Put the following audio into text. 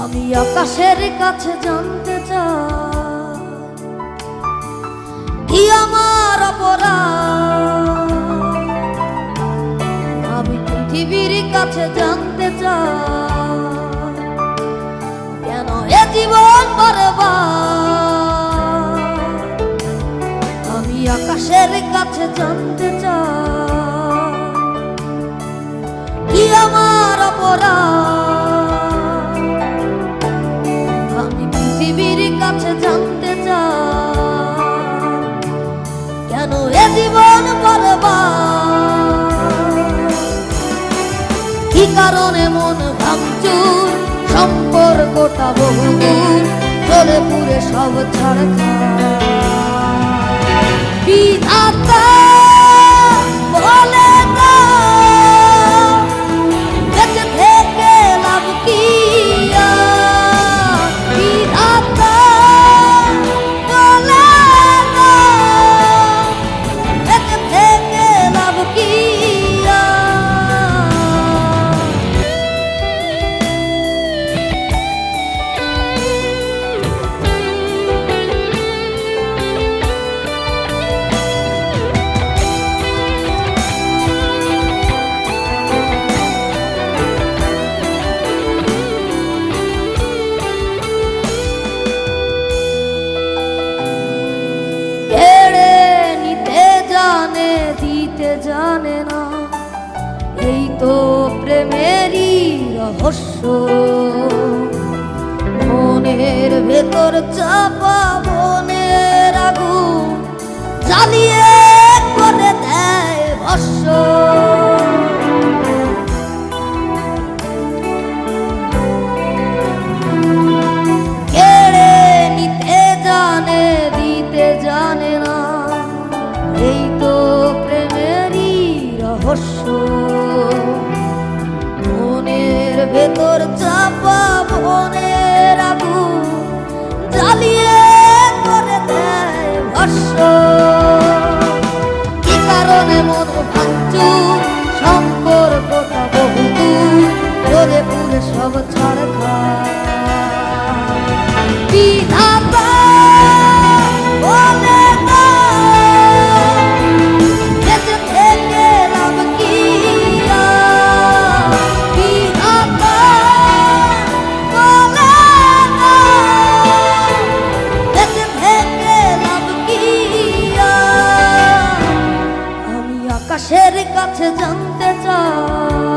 আমি আকাশের কাছে জানতে চাই। আমার অপরাধ? আমি পৃথিবীর কাছে জানতে চাই। কেন এ জীবন বরবাদ আমি আকাশের কাছে জানতে চাই। কি আমার অপরাধ? কারণে মন ভাঙচুর সম্পর্কটা বহুদূর চলে পুরে সব ছাড় রহস্য মনের ভেতর চাপা মনের আগুন জ্বালিয়ে করে দেয়। ভেতর চাপা পাশের কাছে জানতে চাও